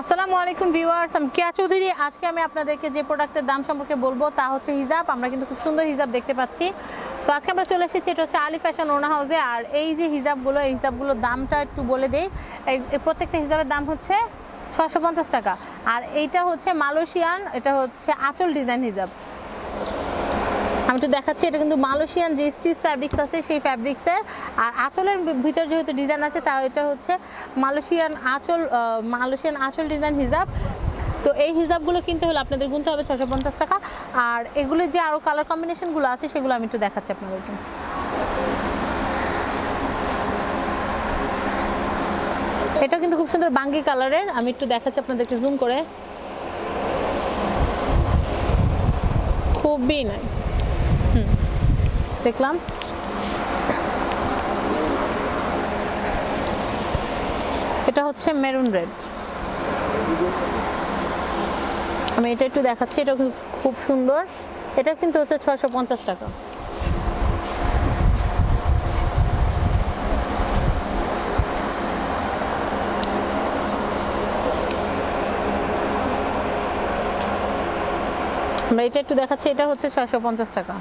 আসসালামু আলাইকুম ভিউয়ার্স, আমি কেয়া চৌধুরী। আজকে আমি আপনাদেরকে যে প্রোডাক্টের দাম সম্পর্কে বলব তা হচ্ছে হিজাব। আমরা কিন্তু খুব সুন্দর হিজাব দেখতে পাচ্ছি। তো আজকে আমরা চলে এসেছি, এটা হচ্ছে আলি ফ্যাশন ওনা হাউসে। আর এই যে হিজাবগুলো, এই হিজাবগুলোর দামটা একটু বলে দেই। প্রত্যেকটা হিজাবের দাম হচ্ছে ছশো টাকা। আর এইটা হচ্ছে মালয়েশিয়ান, এটা হচ্ছে আচল ডিজাইন হিজাব। আমি একটু দেখাচ্ছি, এটা কিন্তু মালয়েশিয়ান যে স্টিচ ফ্যাব্রিক্স আছে, সেই ফ্যাব্রিক্সের আর আঁচলের ভিতর যেহেতু ডিজাইন আছে তা এটা হচ্ছে মালয়েশিয়ান আঁচল মালয়েশিয়ান আঁচল ডিজাইন হিজাব তো এই হিজাবগুলো কিনতে হলে আপনাদের গুনতে হবে ছশো টাকা। আর এগুলো যে আরও কালার কম্বিনেশনগুলো আছে, সেগুলো আমি একটু দেখাচ্ছি আপনাদেরকে। এটা কিন্তু খুব সুন্দর বাঙ্গি কালারের আমি একটু দেখাচ্ছি আপনাদেরকে জুম করে। খুবই নাইস দেখলাম। এটা হচ্ছে মেরুন রেড। আমি এটা একটু দেখাচ্ছি, এটা খুব সুন্দর। এটা কিন্তু হচ্ছে ছয়শো পঞ্চাশ টাকা। আমরা এটা একটু দেখাচ্ছি, এটা হচ্ছে ছয়শো পঞ্চাশ টাকা।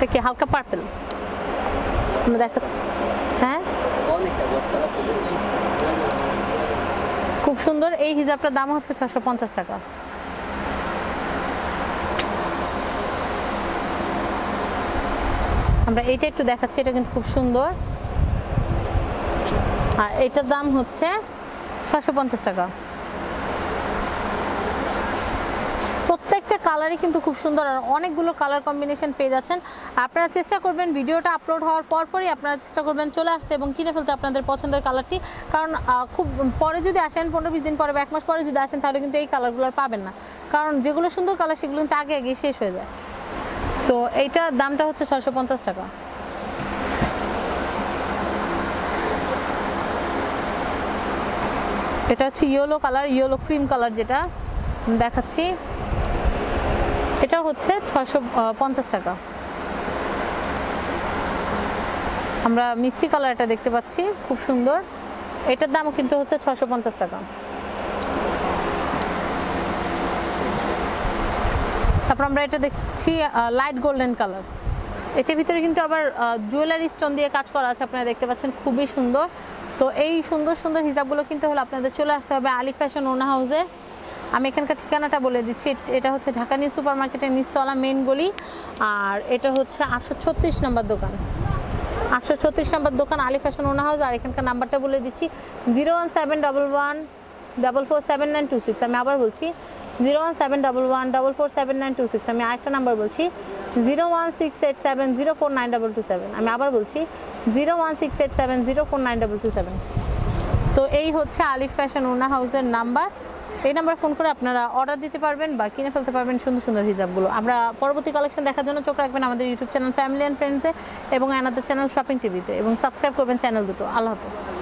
এটা কি হালকা পার্পেল হ্যাঁ? খুব সুন্দর। এই হিজাবটার দাম হচ্ছে ছশো পঞ্চাশ টাকা। আমরা এইটা একটু দেখাচ্ছি, এটা কিন্তু খুব সুন্দর। আর এটার দাম হচ্ছে ছশো পঞ্চাশ টাকা প্রত্যেকটা কালারই কিন্তু খুব সুন্দর আর অনেকগুলো কালার কম্বিনেশন পেয়ে যাচ্ছেন। আপনারা চেষ্টা করবেন ভিডিওটা আপলোড হওয়ার পরপরই আপনারা চেষ্টা করবেন চলে আসতে এবং কিনে ফেলতে আপনাদের পছন্দের কালারটি। কারণ খুব পরে যদি আসেন পনেরো বিশ দিন পরে বা এক মাস পরে যদি আসেন তাহলে কিন্তু এই কালারগুলো আর পাবেন না। কারণ যেগুলো সুন্দর কালার সেগুলো কিন্তু আগে আগে শেষ হয়ে যায়। তো এইটার দামটা হচ্ছে ছশো টাকা। এটা হচ্ছে yellow colour, yellow cream colour যেটা দেখাচ্ছি। এটা হচ্ছে ছশো পঞ্চাশ টাকা। আমরা মিষ্টি কালার এটা দেখতে পাচ্ছি, খুব সুন্দর। এটার দামও কিন্তু হচ্ছে ছশো টাকা। তারপর আমরা এটা দেখছি লাইট গোল্ডেন কালার এটার ভিতরে কিন্তু আবার জুয়েলারি স্টোন দিয়ে কাজ করা আছে, আপনারা দেখতে পাচ্ছেন, খুবই সুন্দর। তো এই সুন্দর সুন্দর হিসাবগুলো কিন্তু হলে আপনাদের চলে আসতে হবে আলি ফ্যাশন ওনা হাউসে আমি এখানকার ঠিকানাটা বলে দিচ্ছি। এটা হচ্ছে ঢাকা নিউ সুপার মার্কেটের নিচতলা মেন গলি, আর এটা হচ্ছে আটশো ছত্রিশ নম্বর দোকান। আটশো ছত্রিশ নম্বর দোকান, আলি ফ্যাশন ওনা হাউস, আর এখানকার নাম্বারটা বলে দিচ্ছি, zero one seven double one double four seven nine two six. আমি আবার বলছি, zero one seven double one double four seven nine two six. আমি আরেকটা নাম্বার বলছি, zero one six eight seven zero four nine double two seven. আমি আবার বলছি, zero one six eight seven zero four nine double two seven. তো এই হচ্ছে আলিফ fashion উনা হাউসের নাম্বার। এই নাম্বার ফোন করে আপনারা অর্ডার দিতে পারবেন বা কিনে ফেলতে পারবেন সুন্দর সুন্দর হিজাবগুলো। আমরা পরবর্তী কালেকশন দেখার জন্য চোখ রাখবেন আমাদের ইউটিউব চ্যানেল ফ্যামিলি অ্যান্ড ফ্রেন্ডসে এবং অ্যানাদের চ্যানেল শপিং টিভিতে এবং সাবস্ক্রাইব করবেন চ্যানেল দুটো। আল্লাহ হাফেজ।